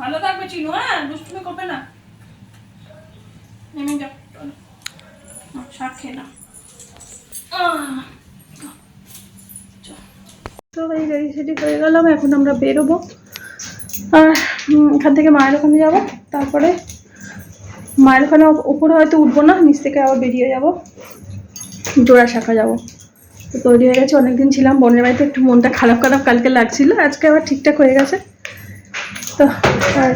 ভালো থাকবে চিনু হ্যাঁ? দুষ্টুমি করবে না। নেমে যাও শাক খেয়ে না তো এই রেডি সেডি হয়ে গেলাম, এখন আমরা বেরোবো। আর এখান থেকে মায়ের ওখানে যাব। তারপরে মায়ের ওখানে উপরে হয়তো উঠবো না, নিচ থেকে আবার বেরিয়ে যাব। জোড়া শাখা যাব। তো তৈরি হয়ে গেছে, অনেকদিন ছিলাম, বোনের বাড়িতে একটু মনটা খারাপ খারাপ কালকে লাগছিল, আজকে আবার ঠিকঠাক হয়ে গেছে। তো আর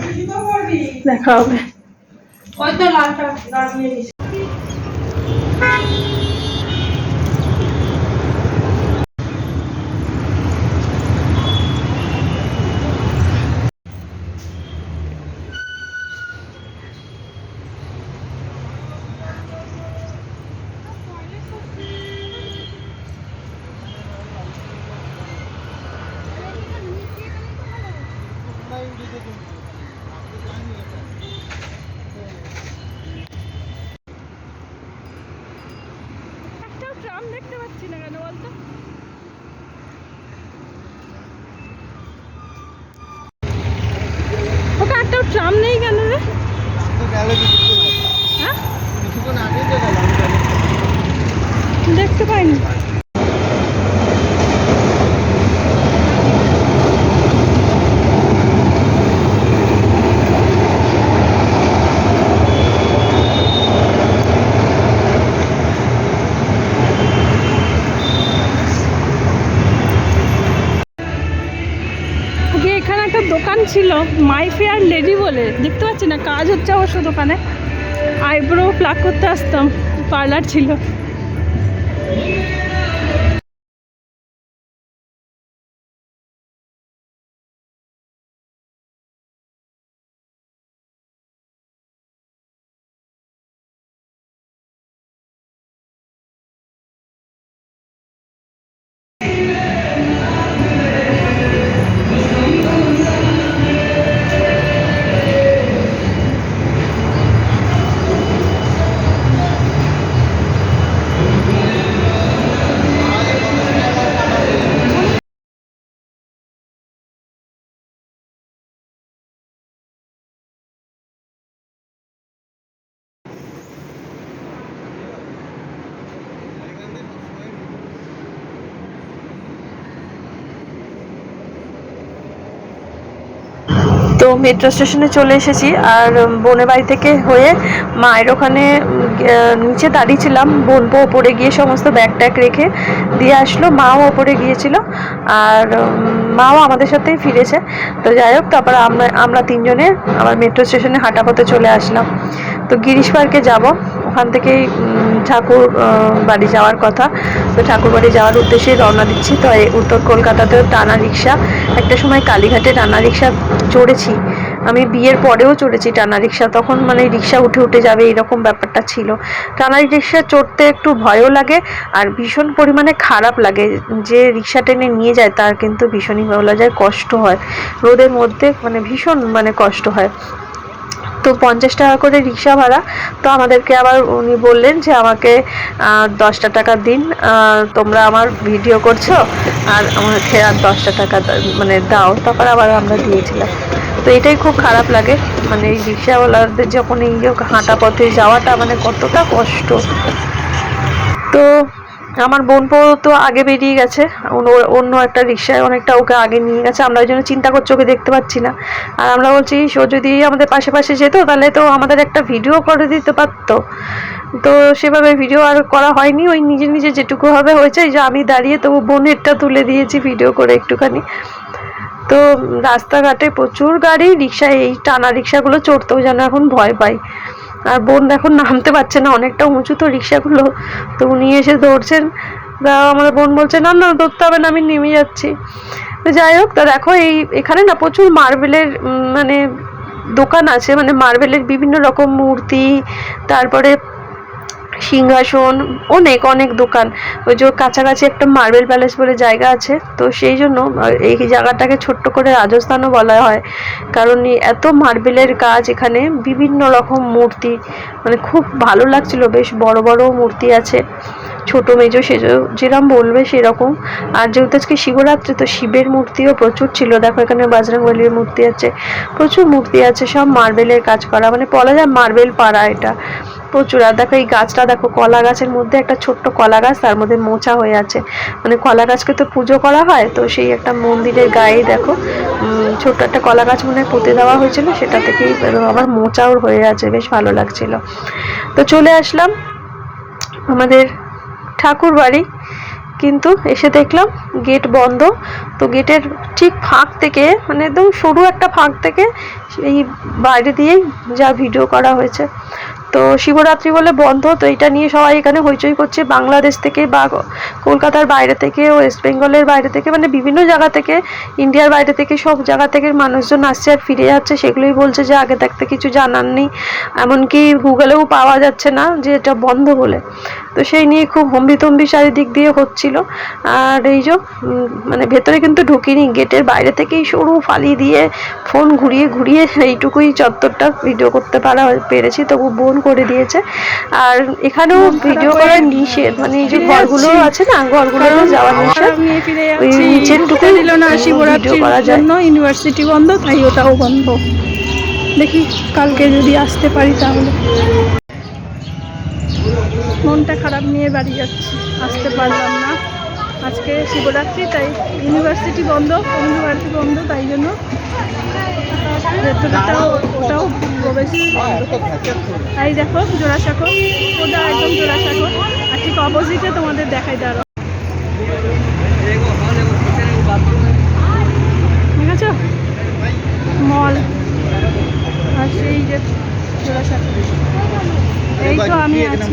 দেখা হবে একটাও ট্রাম দেখতে পাচ্ছি না কেন বলতো ওকে নেই কেন রে? হ্যাঁ? দেখতে পাইনি। ছিল মাই ফেয়ার দেখতে পাচ্ছি না কাজ হচ্ছে অবশ্য দোকানে। আইব্রো প্লাক করতে আসতাম পার্লার ছিল। তো মেট্রো স্টেশনে চলে এসেছি আর বোনের বাড়ি থেকে হয়ে মায়ের ওখানে নিচে দাঁড়িয়েছিলাম বোন ওপরে গিয়ে সমস্ত ব্যাগ ট্যাগ রেখে দিয়ে আসলো। মাও ওপরে গিয়েছিল আর মাও আমাদের সাথেই ফিরেছে। তো যাই হোক, তারপর আমরা আমরা তিনজনে আবার মেট্রো স্টেশনে হাঁটা পথে চলে আসলাম। তো গিরিশ পার্কে যাব। ওখান থেকেই ঠাকুর বাড়ি যাওয়ার কথা। তো ঠাকুর বাড়ি যাওয়ার উদ্দেশ্যে রওনা দিচ্ছি। তো উত্তর কলকাতাতেও টানা রিক্সা। একটা সময় কালীঘাটে টানা রিক্সা চড়েছি। আমি বিয়ের পরেও চড়েছি টানা রিক্সা। তখন মানে রিক্সা উঠে উঠে যাবে এরকম ব্যাপারটা ছিল। টানা রিক্সা চড়তে একটু ভয়ও লাগে আর ভীষণ পরিমাণে খারাপ লাগে। যে রিক্সা টেনে নিয়ে যায় তার কিন্তু ভীষণই বলা যায় কষ্ট হয়। রোদের মধ্যে মানে ভীষণ মানে কষ্ট হয়। তো পঞ্চাশ টাকা করে রিক্সা ভাড়া। তো আমাদেরকে আবার উনি বললেন যে, আমাকে দশটা টাকা দিন। তোমরা আমার ভিডিও করছ, আর আমাকে আর দশটা টাকা মানে দাও। তারপর আবার আমরা দিয়েছিলাম। তো এটাই খুব খারাপ লাগে। মানে এই রিক্সাওয়ালাদের যখন এই হাঁটা পথে যাওয়াটা মানে কতটা কষ্ট। তো আমার বোন তো আগে বেরিয়ে গেছে। অন্য- একটা রিক্সায় অনেকটা ওকে আগে নিয়ে গেছে। আমরা ওই জন্য চিন্তা করছি, ওকে দেখতে পাচ্ছি না। আর আমরা বলছি ও যদি আমাদের পাশে পাশে যেত, তাহলে তো আমাদের একটা ভিডিও করে দিতে পারতো। তো সেভাবে ভিডিও আর করা হয়নি। ওই নিজে নিজে যেটুকু হবে হয়েছে যে আমি দাঁড়িয়ে তবু বোনেরটা তুলে দিয়েছি ভিডিও করে একটুখানি। তো রাস্তাঘাটে প্রচুর গাড়ি রিক্সা এই টানা রিক্সাগুলো চড়তেও যেন এখন ভয় পাই। আর বোন এখন নামতে পারছে না অনেকটা উঁচু তো রিক্সাগুলো। তো উনি এসে ধরছেন। তা আমার বোন বলছে, না না, ধরতে হবে না, আমি নেমে যাচ্ছি। যাই হোক, তা দেখো এই, এখানে না প্রচুর মার্বেলের মানে দোকান আছে মানে মার্বেলের বিভিন্ন রকম মূর্তি, তারপরে সিংহাসন, অনেক অনেক দোকান। ওই যে কাছাকাছি একটা মার্বেল প্যালেস বলে জায়গা আছে। তো সেই জন্য এই জায়গাটাকে ছোট্ট করে রাজস্থানও বলা হয়। কারণ এত মার্বেলের কাজ এখানে, বিভিন্ন রকম মূর্তি মানে খুব ভালো লাগছিল। বেশ বড় বড় মূর্তি আছে। ছোটো মেজো সেজো যেরকম বলবে সেরকম। আর যেহেতু আজকে শিবরাত্রি, তো শিবের মূর্তিও প্রচুর ছিল। দেখো এখানে বাজরংবলির মূর্তি আছে, প্রচুর মূর্তি আছে। সব মার্বেলের কাজ করা। মানে বলা যায় মার্বেল পাড়া এটা। প্রচুর, আর দেখো এই গাছটা, দেখো কলা গাছের মধ্যে একটা ছোট্ট কলা গাছ, তার মধ্যে মোচা হয়ে আছে। মানে কলা গাছকে তো পুজো করা হয়, তো সেই একটা মন্দিরের গায়ে দেখো ছোট্ট একটা কলা গাছ মনে পুঁতে দেওয়া হয়েছিল, সেটা থেকেই আবার মোচাও হয়ে আছে, বেশ ভালো লাগছিল। তো চলে আসলাম আমাদের ঠাকুর বাড়ি, কিন্তু এসে দেখলাম গেট বন্ধ, তো গেটের ঠিক ফাঁক থেকে মানে একদম সরু একটা ফাঁক থেকে এই বাইরে দিয়েই যা ভিডিও করা হয়েছে। তো শিবরাত্রি বলে বন্ধ, তো এটা নিয়ে সবাই এখানে হইচই করছে। বাংলাদেশ থেকে বা কলকাতার বাইরে থেকে ওয়েস্ট বেঙ্গলের বাইরে থেকে মানে বিভিন্ন জায়গা থেকে ইন্ডিয়ার বাইরে থেকে, সব জায়গা থেকে মানুষজন আসছে আর ফিরে যাচ্ছে। সেগুলোই বলছে যে আগে থাকতে কিছু জানার নেই। এমনকি গুগলেও পাওয়া যাচ্ছে না যে এটা বন্ধ বলে। তো সেই নিয়ে খুব হম্বিতম্বি চারিদিক দিয়ে হচ্ছিল। আর এই যে মানে ভেতরে কিন্তু ঢুকিনি, গেটের বাইরে থেকেই সরু ফালি দিয়ে ফোন ঘুরিয়ে ঘুরিয়ে এইটুকুই চত্বরটা ভিডিও করতে পারা, পেরেছি। তবু বোন করে দিয়েছে। আর এখানেও ভিডিও করার নিষেধ মানে এই যে ঘরগুলো আছে না ঘরগুলো যাওয়ার নিষেধ ওই দিল না ভিডিও করা যায়। জন্য ইউনিভার্সিটি বন্ধ তাই ওটাও বন্ধ। দেখি কালকে যদি আসতে পারি তাহলে। মনটা খারাপ নিয়ে বাড়ি যাচ্ছি। আসতে পারলাম না। আজকে শিবরাত্রি, তাই ইউনিভার্সিটি বন্ধ ইউনিভার্সিটি বন্ধ, তাই জন্য। তাই দেখো, জোড়াসাঁকো, ওটা একদম জোড়াসাঁকো। আর ঠিক অপোজিটে তোমাদের দেখাই দাঁড়ো ঠিক আছে মল। আর সেই যে জোড়াসাঁকো। এই তো আমি আছি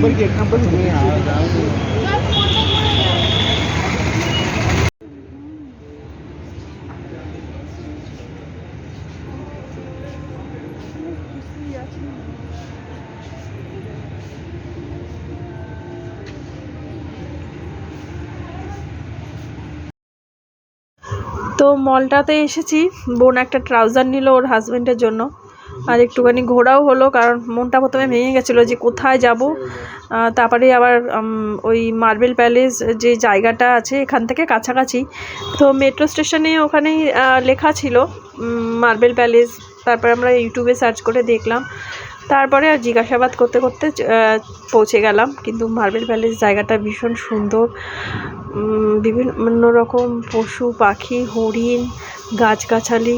তো মলটাতে এসেছি। বোন একটা ট্রাউজার নিল ওর হাজব্যান্ডের জন্য। আর একটুখানি ঘোরাও হলো, কারণ মনটা প্রথমে ভেঙে গেছিল যে কোথায় যাব। তারপরে আবার ওই মার্বেল প্যালেস যে জায়গাটা আছে এখান থেকে কাছাকাছি। তো মেট্রো স্টেশনে ওখানেই লেখা ছিল মার্বেল প্যালেস তারপরে আমরা ইউটিউবে সার্চ করে দেখলাম। তারপরে আর জিজ্ঞাসাবাদ করতে করতে পৌঁছে গেলাম। কিন্তু মার্বেল প্যালেস জায়গাটা ভীষণ সুন্দর। বিভিন্ন রকম পশু, পাখি, হরিণ, গাছগাছালি,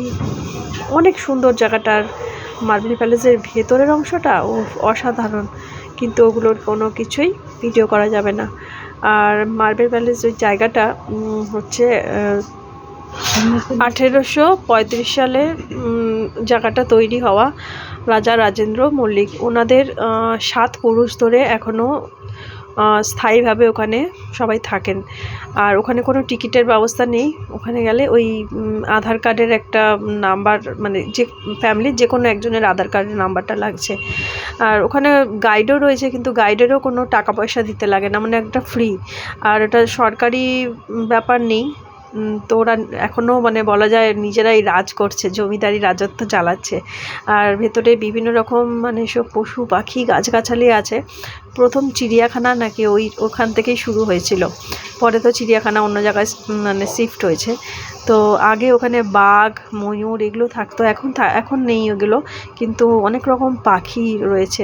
অনেক সুন্দর জায়গাটার। মার্বেল প্যালেসের ভেতরের অংশটা অসাধারণ। কিন্তু ওগুলোর কোনো কিছুই ভিডিও করা যাবে না। আর মার্বেল প্যালেস ওই জায়গাটা হচ্ছে আঠেরোশো পঁয়ত্রিশ সালে জায়গাটা তৈরি হওয়া রাজা রাজেন্দ্র মল্লিক। ওনাদের সাত পুরুষ ধরে এখনও স্থায়ীভাবে ওখানে সবাই থাকেন। আর ওখানে কোনো টিকিটের ব্যবস্থা নেই। ওখানে গেলে ওই আধার কার্ডের একটা নাম্বার মানে যে ফ্যামিলির যে কোনো একজনের আধার কার্ডের নাম্বারটা লাগছে। আর ওখানে গাইডও রয়েছে, কিন্তু গাইডেরও কোনো টাকা পয়সা দিতে লাগে না মানে একটা ফ্রি আর এটা সরকারি ব্যাপার নেই। তো ওরা এখনও মানে বলা যায় নিজেরাই রাজ করছে, জমিদারি রাজত্ব চালাচ্ছে। আর ভেতরে বিভিন্ন রকম মানে সব পশু পাখি গাছগাছালি আছে। প্রথম চিড়িয়াখানা নাকি ওই ওখান থেকেই শুরু হয়েছিল। পরে তো চিড়িয়াখানা অন্য জায়গায় মানে শিফট হয়েছে। তো আগে ওখানে বাঘ, ময়ূর এগুলো থাকতো, এখন এখন নেই ওগুলো। কিন্তু অনেক রকম পাখি রয়েছে।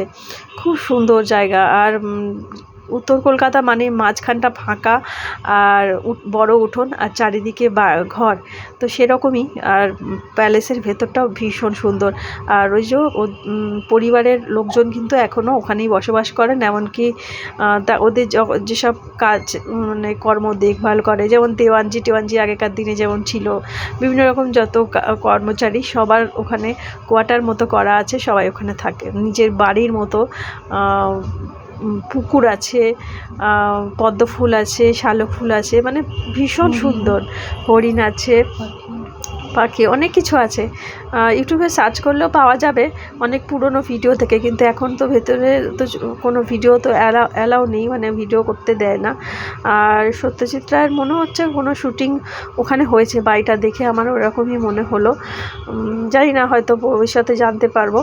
খুব সুন্দর জায়গা। আর উত্তর কলকাতা মানে মাঝখানটা ফাঁকা আর বড় উঠোন আর চারিদিকে ঘর। তো সেরকমই আর প্যালেসের ভেতরটাও ভীষণ সুন্দর। আর ওই যে পরিবারের লোকজন কিন্তু এখনও ওখানেই বসবাস করেন, এমনকি তা ওদের যেসব কাজ মানে কর্ম দেখভাল করে, যেমন দেওয়ানজি, টেওয়ানজি আগেকার দিনে যেমন ছিল, বিভিন্ন রকম যত কর্মচারী সবার ওখানে কোয়ার্টার মতো করা আছে, সবাই ওখানে থাকে। নিজের বাড়ির মতো পুকুর আছে পদ্ম ফুল আছে শালক ফুল আছে মানে ভীষণ সুন্দর। হরিণ আছে পাখি অনেক কিছু আছে। ইউটিউবে সার্চ করলেও পাওয়া যাবে। অনেক পুরনো ভিডিও থেকে কিন্তু এখন তো ভেতরে তো কোনো ভিডিও তো অ্যালাউ অ্যালাউ নেই মানে ভিডিও করতে দেয় না। আর সত্যজিৎ রায়ের মনে হচ্ছে কোনো শুটিং ওখানে হয়েছে বাড়িটা দেখে আমার ওরকমই মনে হলো। জানি না হয়তো ভবিষ্যতে জানতে পারব।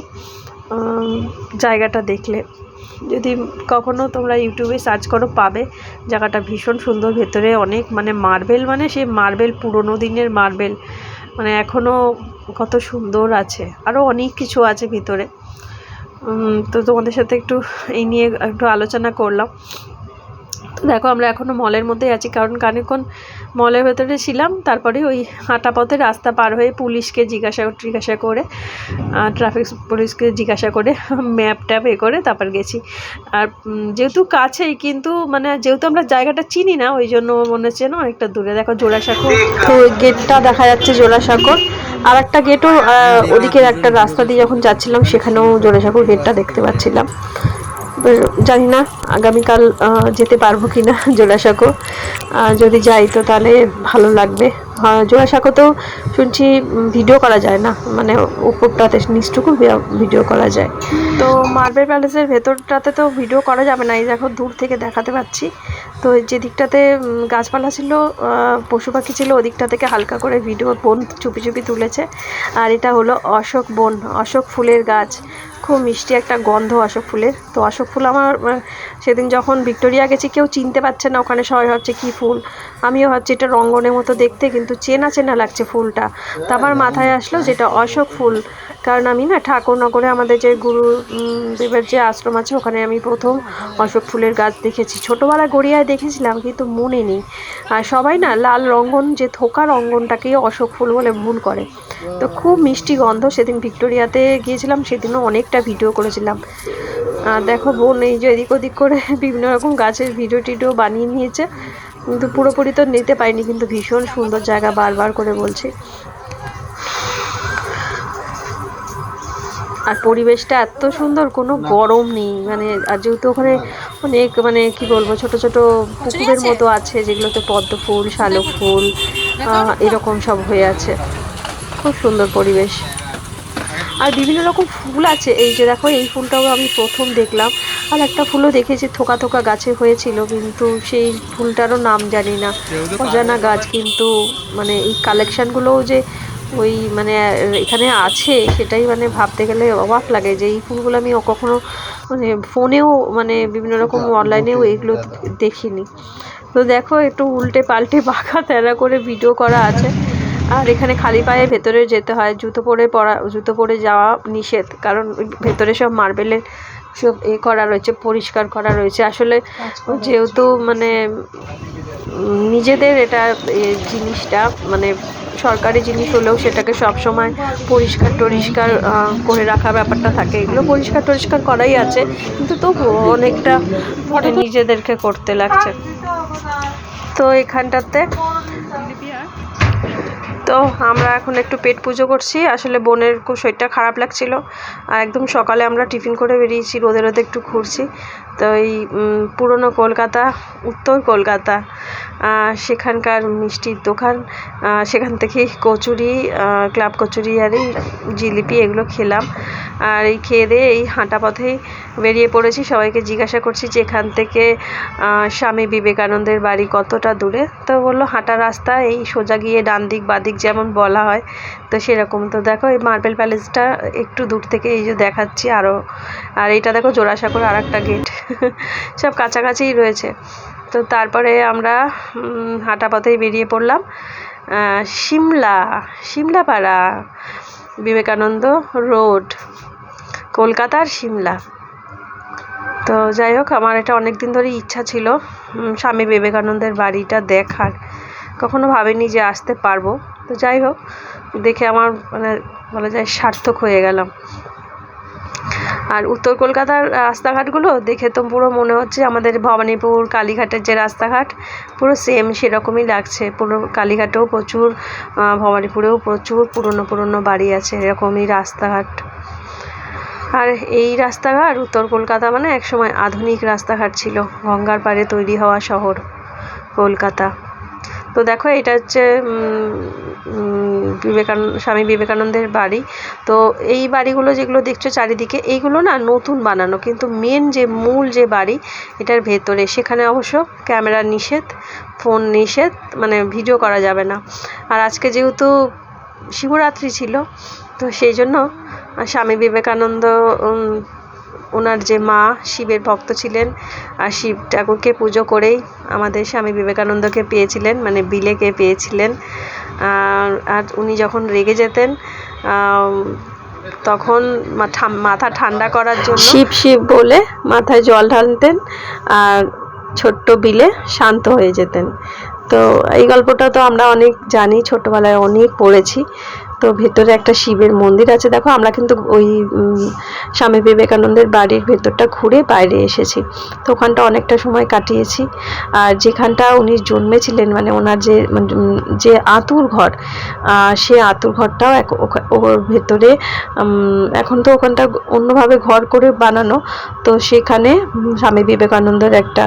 জায়গাটা দেখলে। যদি কখনও তোমরা ইউটিউবে সার্চ করো, পাবে। জায়গাটা ভীষণ সুন্দর, ভেতরে অনেক মানে মার্বেল মানে সেই মার্বেল, পুরনো দিনের মার্বেল। মানে এখনও কত সুন্দর আছে। আরও অনেক কিছু আছে ভিতরে। তো তোমাদের সাথে একটু এই নিয়ে একটু আলোচনা করলাম। দেখো, আমরা এখনও মলের মধ্যেই আছি, কারণ খানিকক্ষণ মলের ভেতরে ছিলাম, তারপরে ওই হাঁটা পথে রাস্তা পার হয়ে পুলিশকে জিজ্ঞাসা জিজ্ঞাসা করে ট্রাফিক পুলিশকে জিজ্ঞাসা করে ম্যাপ ট্যাপ এ করে তারপর গেছি। আর যেহেতু কাছেই, কিন্তু মানে যেহেতু আমরা জায়গাটা চিনি না, ওই জন্য মনে হচ্ছে না অনেকটা দূরে। দেখো, জোড়াসাঁকো, তো গেটটা দেখা যাচ্ছে জোড়াসাঁকোর আর একটা গেটও ওদিকের একটা রাস্তা দিয়ে যখন যাচ্ছিলাম, সেখানেও জোড়াসাঁকোর গেটটা দেখতে পাচ্ছিলাম। জানি না আগামীকাল যেতে পারব কি না জোড়াসাঁকো যদি যাই তো তাহলে ভালো লাগবে। জোড়াসাঁকোতেও শুনছি ভিডিও করা যায় না। মানে উপরটাতে নিচটুকু ভিডিও করা যায়। তো মার্বেল প্যালেসের ভেতরটাতে তো ভিডিও করা যাবে না, এই দেখো দূর থেকে দেখাতে পাচ্ছি। তো যে দিকটাতে গাছপালা ছিল পশু পাখি ছিল ওদিকটা থেকে হালকা করে ভিডিও বোন চুপি চুপি তুলেছে। আর এটা হলো অশোক বন, অশোক ফুলের গাছ। খুব মিষ্টি একটা গন্ধ অশোক ফুলের। তো অশোক ফুল আমার সেদিন যখন ভিক্টোরিয়া গেছি, কেউ চিনতে পারছে না, ওখানে সবাই ভাবছে কী ফুল। আমিও ভাবছি এটা রঙ্গনের মতো দেখতে, কিন্তু চেনা চেনা লাগছে ফুলটা। তা আমার মাথায় আসলো যেটা অশোক ফুল। কারণ আমি না ঠাকুরনগরে আমাদের যে গুরু দেবের যে আশ্রম আছে, ওখানে আমি প্রথম অশোক ফুলের গাছ দেখেছি। ছোটোবেলায় গড়িয়ায় দেখেছিলাম, কিন্তু মনে নেই। আর সবাই না লাল রঙ্গন, যে থোকা রঙ্গনটাকেই অশোক ফুল বলে ভুল করে। তো খুব মিষ্টি গন্ধ, সেদিন ভিক্টোরিয়াতে গিয়েছিলাম, সেদিনও অনেকটা ভিডিও করেছিলাম। দেখো বোন এই যে এদিক ওদিক করে বিভিন্ন রকম গাছের ভিডিও টিডিও বানিয়ে নিয়েছে। কিন্তু পুরোপুরি তো নিতে পারিনি কিন্তু ভীষণ সুন্দর জায়গা বারবার করে বলছি। আর পরিবেশটা এত সুন্দর কোনো গরম নেই মানে আর যেহেতু ওখানে অনেক মানে কি বলব ছোট ছোট পুকুরের মতো আছে যেগুলোতে পদ্ম ফুল শালক ফুল আহ, এরকম সব হয়ে আছে। খুব সুন্দর পরিবেশ। আর বিভিন্ন রকম ফুল আছে। এই যে দেখো এই ফুলটাও আমি প্রথম দেখলাম। আর একটা ফুলও দেখেছি থোকা থোকা গাছে হয়েছিল কিন্তু সেই ফুলটারও নাম জানি না। অজানা গাছ কিন্তু মানে এই কালেকশানগুলোও যে ওই মানে এখানে আছে সেটাই মানে ভাবতে গেলে অবাক লাগে যে এই ফুলগুলো আমি কখনো মানে ফোনেও মানে বিভিন্ন রকম অনলাইনেও এগুলো দেখিনি। তো দেখো একটু উল্টে পাল্টে বাঁকা তেরা করে ভিডিও করা আছে। আর এখানে খালি পায়ে ভেতরে যেতে হয় জুতো পরে পরা জুতো পরে যাওয়া নিষেধ। কারণ ভেতরে সব মার্বেলের সব এ করা রয়েছে পরিষ্কার করা রয়েছে। আসলে যেহেতু মানে নিজেদের এটা জিনিসটা মানে সরকারি জিনিস হলেও সেটাকে সব সময় পরিষ্কার টরিষ্কার করে রাখা ব্যাপারটা থাকে। এগুলো পরিষ্কার টরিষ্কার করাই আছে কিন্তু তবু অনেকটা নিজেদেরকে করতে লাগছে। তো এখানটাতে তো আমরা এখন একটু পেট পুজো করছি। আসলে বোনের শরীরটা খারাপ লাগছিল। আর একদম সকালে আমরা টিফিন করে বেরিয়েছি, রোদে রোদে একটু ঘুরছি। তো এই পুরনো কলকাতা, উত্তর কলকাতা সেখানকার মিষ্টির দোকান সেখান থেকে কচুরি ক্লাব কচুরি আর এই জিলিপি এগুলো খেলাম। আর এই খেয়ে দিয়ে এই হাঁটা পথেই বেরিয়ে পড়েছি। সবাইকে জিজ্ঞাসা করছি যে এখান থেকে স্বামী বিবেকানন্দের বাড়ি কতটা দূরে? তো বলল হাঁটা রাস্তা এই সোজা গিয়ে ডান দিক বাদিক যেমন বলা হয় তো সেরকম। তো দেখো এই মার্বেল প্যালেসটা একটু দূর থেকে এই যে দেখাচ্ছি আরও আর এইটা দেখো জোড়াসাঁকোর আর একটা গেট। সব কাছাকাছিই রয়েছে। তো তারপরে আমরা হাঁটা পথেই বেরিয়ে পড়লাম। আহ, সিমলা সিমলাপাড়া বিবেকানন্দ রোড। কলকাতার সিমলা। তো যাই হোক, আমার এটা অনেক দিন ধরেই ইচ্ছা ছিল স্বামী বিবেকানন্দের বাড়িটা দেখার। কখনো ভাবিনি যে আসতে পারব। তো যাই হোক, দেখে আমার মানে বলা যায় সার্থক হয়ে গেলাম। আর উত্তর কলকাতার রাস্তাঘাটগুলো দেখে তো পুরো মনে হচ্ছে আমাদের ভবানীপুর, কালীঘাটের যে রাস্তাঘাট, পুরো সেম সেরকমই লাগছে। পুরো কালীঘাটেও প্রচুর ভবানীপুরেও প্রচুর পুরনো পুরনো বাড়ি আছে, এরকমই রাস্তাঘাট। আর এই রাস্তাঘাট উত্তর কলকাতা মানে একসময় আধুনিক রাস্তাঘাট ছিল, গঙ্গার পাড়ে তৈরি হওয়া শহর কলকাতা। তো দেখো এটা হচ্ছে বিবেকানন্দ স্বামী বিবেকানন্দের বাড়ি। তো এই বাড়িগুলো যেগুলো দেখছ চারিদিকে, এইগুলো না নতুন বানানো, কিন্তু মেন যে মূল যে বাড়ি, এটার ভেতরে। সেখানে অবশ্য ক্যামেরা নিষেধ, ফোন নিষেধ মানে ভিডিও করা যাবে না। আর আজকে যেহেতু শিবরাত্রি ছিল, তো সেই জন্য স্বামী বিবেকানন্দ ওনার যে মা শিবের ভক্ত ছিলেন, আর শিব ঠাকুরকে পুজো করেই আমাদের স্বামী বিবেকানন্দকে পেয়েছিলেন মানে বিলেকে পেয়েছিলেন। আর উনি যখন রেগে যেতেন তখন মাথা ঠান্ডা করার জন্য শিব শিব বলে মাথায় জল ঢালতেন আর ছোট্ট বিলে শান্ত হয়ে যেতেন। তো এই গল্পটা তো আমরা অনেক জানি, ছোটবেলায় অনেক পড়েছি। তো ভেতরে একটা শিবের মন্দির আছে। দেখো, আমরা কিন্তু ওই স্বামী বিবেকানন্দের বাড়ির ভেতরটা ঘুরে বাইরে এসেছি। তো ওখানটা অনেকটা সময় কাটিয়েছি। আর যেখানটা উনি জন্মেছিলেন মানে ওনার যে যে আতুর ঘর সে আতুর ঘরটাও এক ওর ভেতরে এখন তো ওখানটা অন্যভাবে ঘর করে বানানো। তো সেখানে স্বামী বিবেকানন্দের একটা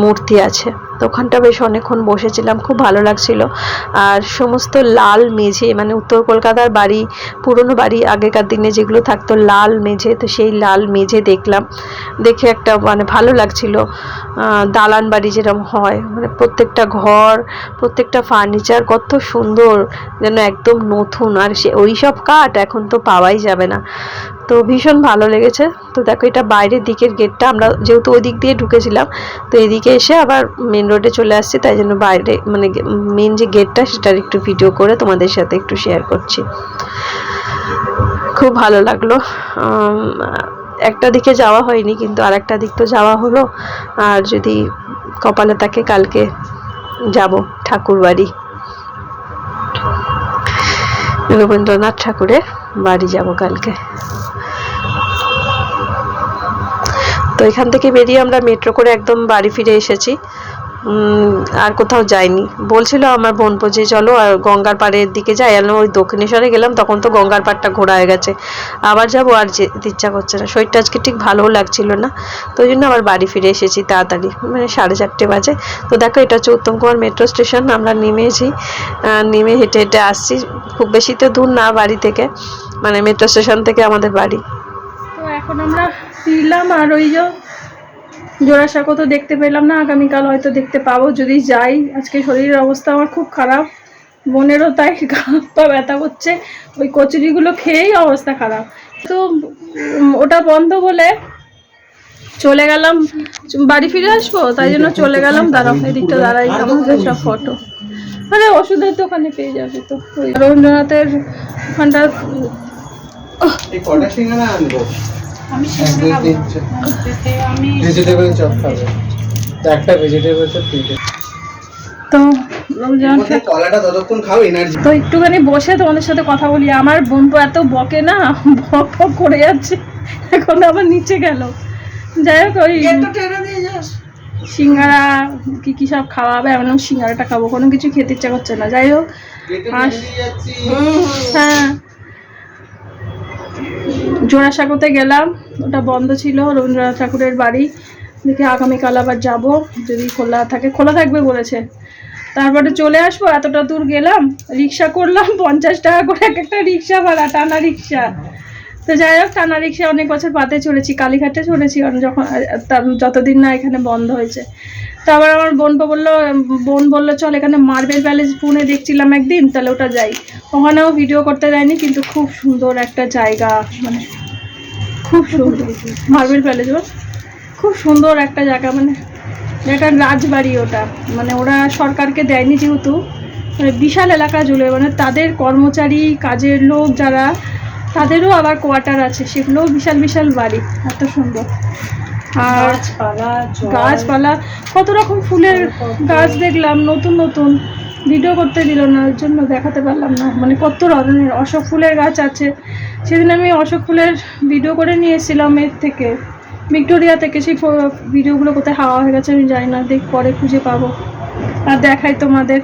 মূর্তি আছে। ওখানটা বেশ অনেকক্ষণ বসেছিলাম, খুব ভালো লাগছিল। আর সমস্ত লাল মেঝে মানে উত্তর কলকাতার বাড়ি, পুরনো বাড়ি, আগেকার দিনে যেগুলো থাকতো লাল মেঝে, তো সেই লাল মেঝে দেখলাম। দেখে একটা মানে ভালো লাগছিল। দালান বাড়ি যেরকম হয় মানে প্রত্যেকটা ঘর, প্রত্যেকটা ফার্নিচার কত সুন্দর, যেন একদম নতুন। আর সে ওই সব কাঠ এখন তো পাওয়াই যাবে না। তো ভীষণ ভালো লেগেছে। তো দেখো, এটা বাইরের দিকের গেটটা আমরা যেহেতু ওই দিক দিয়ে ঢুকেছিলাম, তো এদিকে এসে আবার মেন রোডে চলে আসছি, তাই জন্য বাইরে মানে মেন যে গেটটা সেটার একটু ভিডিও করে তোমাদের সাথে একটু শেয়ার করছি। খুব ভালো লাগল। একটা দিকে যাওয়া হয়নি, কিন্তু আর একটা দিক তো যাওয়া হলো। আর যদি কপালে থাকে, কালকে যাব ঠাকুর বাড়ি রবীন্দ্রনাথ ঠাকুরের বাড়ি যাব কালকে। তো এখান থেকে বেরিয়ে আমরা মেট্রো করে একদম বাড়ি ফিরে এসেছি। আর কোথাও যাইনি। বলছিল আমার বোনপো যে, চলো, আর গঙ্গার পাড়ের দিকে যাই। আমি ওই দক্ষিণেশ্বরে গেলাম, তখন তো গঙ্গার পাড়টা ঘোরা হয়ে গেছে। আবার যাব, আর যেতে ইচ্ছা করছে না। শরীরটা আজকে ঠিক ভালোও লাগছিল না। তো ওই জন্য আবার বাড়ি ফিরে এসেছি তাড়াতাড়ি। মানে সাড়ে চারটে বাজে। তো দেখো, এটা হচ্ছে উত্তম কুমার মেট্রো স্টেশন আমরা নেমেছি নেমে হেঁটে হেঁটে আসছি। খুব বেশি তো দূর না বাড়ি থেকে। মানে মেট্রো স্টেশন থেকে আমাদের বাড়ি। এখন আমরা ফিরলাম আর ওই যে জোড়াসাঁকো তো দেখতে পেলাম না আগামীকাল হয়তো দেখতে পাবো। যদি যাই আজকে শরীরের অবস্থা আমার খুব খারাপ। বোনেরও তাই গা পা ব্যথা করছে। ওই কচুরিগুলো খেয়েই অবস্থা খারাপ। তো ওটা বন্ধ বলে চলে গেলাম। বাড়ি ফিরে আসব? তাই জন্য চলে গেলাম। দাঁড়াও এদিকটা দাঁড়াই। আমাদের সব ফটো আরে ওষুধের দোকানে পেয়ে যাবে তো। রবীন্দ্রনাথের ওখানটা আমি ভেজিটেবল চপ খাবে। তো একটা ভেজিটেবল চপ তো রবীন্দ্রনাথ কলাটা ততক্ষণ খাও এনার্জি তো একটুখানি বসে তোমাদের সাথে কথা বলি। আমার বোন তো এত বকে না বক বক করে যাচ্ছে। এখন আবার নিচে গেল। যাই হোক ওই সিঙ্গারা কি কি সব খাওয়াবে আমি বললাম সিঙ্গারাটা খাব। কোনো কিছু খেতে ইচ্ছা করছে না। যাই হোক হ্যাঁ। জোড়াসাঁকোতে গেলাম, ওটা বন্ধ ছিল, রবীন্দ্রনাথ ঠাকুরের বাড়ি। দেখি আগামীকাল আবার যাব, যদি খোলা থাকে। খোলা থাকবে বলেছে। তারপরে চলে আসব, এতটা দূর গেলাম, রিক্সা করলাম, পঞ্চাশ টাকা করে এক একটা রিক্সা ভাড়া, টানা রিক্সা। তো যাই হোক, টানা রিক্সা অনেক বছর পাতে চলেছি, কালীঘাটে চলেছি যখন তা- যতদিন না এখানে বন্ধ হয়েছে। তারপর আমার বোন বলল বোন বলল, চল এখানে মার্বেল প্যালেস পুনে দেখছিলাম একদিন, তাহলে ওটা যাই। ওখানেও ভিডিও করতে দেয়নি, কিন্তু খুব সুন্দর একটা জায়গা মানে খুব সুন্দর। মার্বেল প্যালেস খুব সুন্দর একটা জায়গা মানে একটা রাজবাড়ি ওটা। মানে ওরা সরকারকে দেয়নি যেহেতু মানে বিশাল এলাকা জুড়ে মানে তাদের কর্মচারী, কাজের লোক যারা তাদেরও আবার কোয়ার্টার আছে সেগুলোও বিশাল বিশাল বাড়ি এত সুন্দর। আর গাছপালা কত রকম ফুলের গাছ দেখলাম নতুন নতুন। ভিডিও করতে দিল না ওর জন্য দেখাতে পারলাম না। মানে কত ধরনের অশোক ফুলের গাছ আছে। সেদিন আমি অশোক ফুলের ভিডিও করে নিয়েছিলাম এর থেকে। ভিক্টোরিয়া থেকে সেই ভিডিওগুলো কোথায় হাওয়া হয়ে গেছে আমি জানি না দেখ পরে খুঁজে পাবো। আর দেখাই তোমাদের।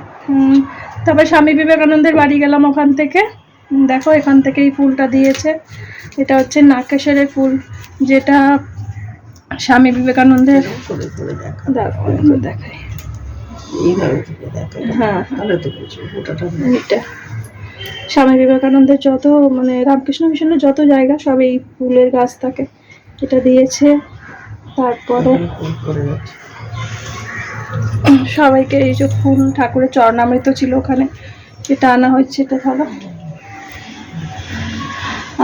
তারপর স্বামী বিবেকানন্দের বাড়ি গেলাম ওখান থেকে। দেখো এখান থেকে এই ফুলটা দিয়েছে। এটা হচ্ছে নাকেশ্বরের ফুল যেটা স্বামী বিবেকানন্দের দেখো একটু দেখাই। হ্যাঁ এইটা স্বামী বিবেকানন্দের যত মানে রামকৃষ্ণ মিশনের যত জায়গা সব এই ফুলের গাছ থাকে। এটা দিয়েছে। তারপরে সবাইকে এই যে ফুল ঠাকুরের চরণামৃত ছিল ওখানে। এটা আনা হচ্ছে এটা ধরো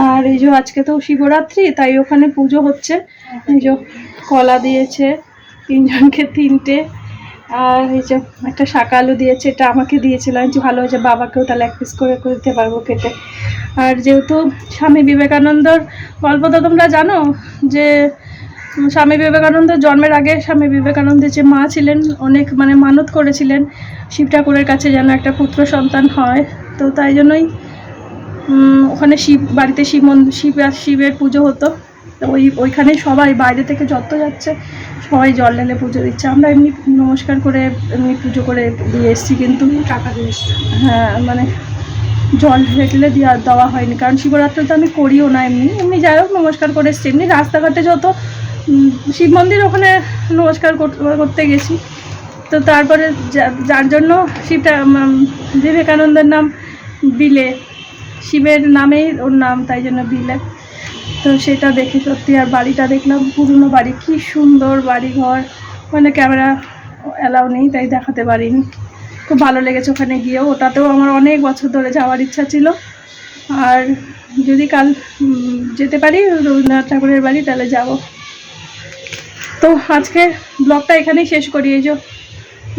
আর এই যে আজকে তো শিবরাত্রি, তাই ওখানে পুজো হচ্ছে। এই যে কলা দিয়েছে, তিনজনকে তিনটে। আর এই যে একটা শাক আলু দিয়েছে, এটা আমাকে দিয়েছিল। যে ভালো হয়েছে, বাবাকেও তাহলে এক পিস করে করে দিতে পারব কেটে। আর যেহেতু স্বামী বিবেকানন্দর গল্প তো তোমরা জানো যে, স্বামী বিবেকানন্দ জন্মের আগে স্বামী বিবেকানন্দের যে মা ছিলেন, অনেক মানে মানত করেছিলেন শিব ঠাকুরের কাছে যেন একটা পুত্র সন্তান হয়। তো তাই জন্যই ওখানে শিব বাড়িতে শিব মন্দির শিব শিবের পুজো হতো। তো ওই ওইখানে সবাই বাইরে থেকে যত যাচ্ছে সবাই জল ঢেলে পুজো দিচ্ছে। আমরা এমনি নমস্কার করে এমনি পুজো করে দিয়ে এসেছি কিন্তু টাকা দিয়ে হ্যাঁ মানে জল ঢেলে ঢেলে দেওয়া দেওয়া হয়নি। কারণ শিবরাত্রি তো আমি করিও না এমনি। এমনি যাই হোক নমস্কার করে এসেছি। এমনি রাস্তাঘাটে যত শিব মন্দির ওখানে নমস্কার কর- করতে গেছি। তো তারপরে যার জন্য শিবটা বিবেকানন্দের নাম বিলে শিবের নামেই ওর নাম, তাই জন্য বিলে। তো সেটা দেখে সত্যি আর বাড়িটা দেখলাম, পুরনো বাড়ি, কি সুন্দর বাড়ি ঘর মানে ক্যামেরা অ্যালাউ নেই, তাই দেখাতে পারিনি। খুব ভালো লেগেছে ওখানে গিয়েও। ওটাতেও আমার অনেক বছর ধরে যাওয়ার ইচ্ছা ছিল। আর যদি কাল যেতে পারি রবীন্দ্রনাথ ঠাকুরের বাড়ি, তাহলে যাব। তো আজকে ব্লগটা এখানেই শেষ করি। এই যে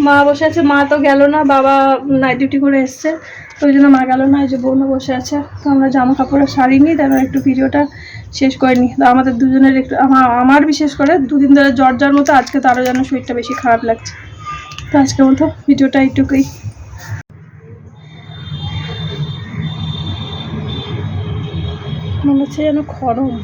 মা বসে আছে, মা তো গেল না, বাবা নাইট ডিউটি করে এসছে। ওই জন্য মা গেল না, এই যে বোনও বসে আছে। তো আমরা জামা কাপড় সারিনি তারপর একটু ভিডিওটা শেষ করে নিই। তো আমাদের দুজনের একটু, আমার আমার বিশেষ করে দুদিন ধরে জ্বর জ্বর মতো, আজকে তো আরও যেন শরীরটা বেশি খারাপ লাগছে। তো আজকের মতো ভিডিওটা এইটুকুই। মনে হচ্ছে যেন খরম।